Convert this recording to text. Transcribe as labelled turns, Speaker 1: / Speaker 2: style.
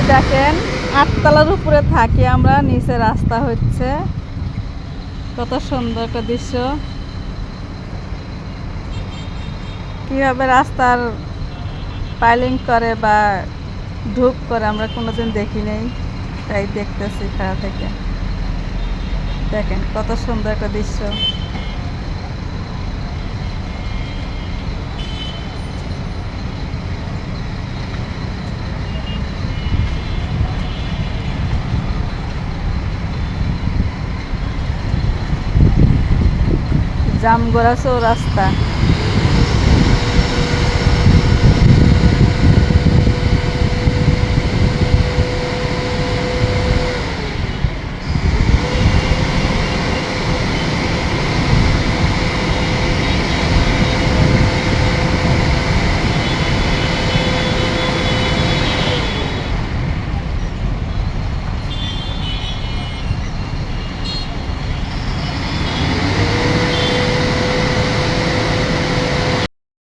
Speaker 1: দেখেন, আটতলার উপরে থাকি আমরা, নিচে রাস্তা হচ্ছে। কত সুন্দর একটা দৃশ্য। কীভাবে রাস্তার পাইলিং করে বা ঢুক করে আমরা কোনোদিন দেখি নেই, তাই দেখতেছি খাড়া থেকে। দেখেন, কত সুন্দর একটা দৃশ্য। জামগড়া চৌরাস্তা।